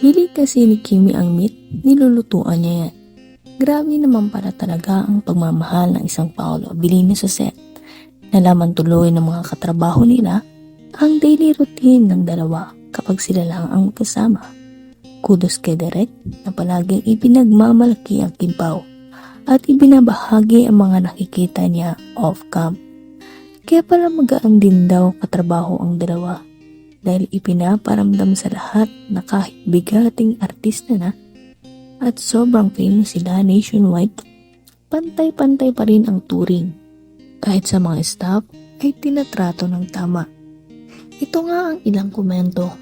Hili kasi ni Kimi ang meat, nilulutuan niya yan. Grabe naman para talaga ang pagmamahal ng isang Paolo Abilino sa set. Nalaman tuloy ng mga katrabaho nila ang daily routine ng dalawa kapag sila lang ang magkasama. Kudos kay Derek na palaging ipinagmamalaki ang kimpaw at ibinabahagi ang mga nakikita niya off-cam. Kaya pala magaan din daw katrabaho ang dalawa dahil ipinaparamdam sa lahat na kahit bigating artista na at sobrang famous sila nationwide, pantay-pantay pa rin ang touring. Kahit sa mga staff ay tinatrato ng tama. Ito nga ang ilang komento.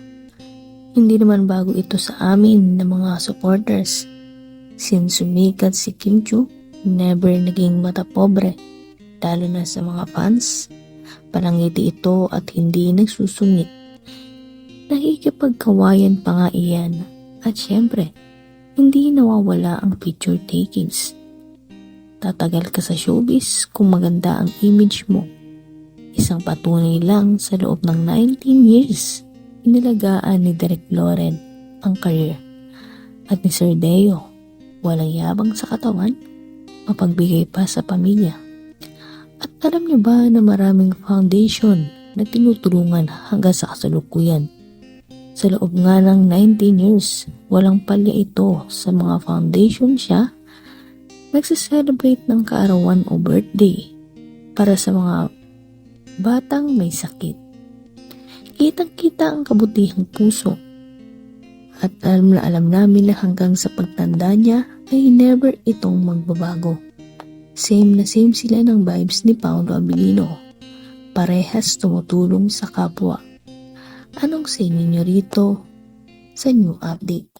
Hindi naman bago ito sa amin ng mga supporters. Since sumikat si Kim Chu, never naging mata pobre. Lalo na sa mga fans, palangiti ito at hindi nagsusungit. Nakikipagkawayan pa nga iyan. At syempre, hindi nawawala ang picture takings. Tatagal ka sa showbiz kung maganda ang image mo. Isang patunay lang sa loob ng 19 years, inilagaan ni Derek Loren ang career. At ni Sir Deo, walang yabang sa katawan, mapagbigay pa sa pamilya. At alam niyo ba na maraming foundation na tinutulungan hanggang sa kasalukuyan? Sa loob nga ng 19 years, walang palya ito sa mga foundation siya nagsiselebrate ng kaarawan o birthday para sa mga batang may sakit. Kitang-kita ang kabutihang puso. At alam na alam namin na hanggang sa pagtanda niya ay never itong magbabago. Same na same sila ng vibes ni Paolo Abilino. Parehas tumutulong sa kapwa. Anong say ninyo rito sa new update?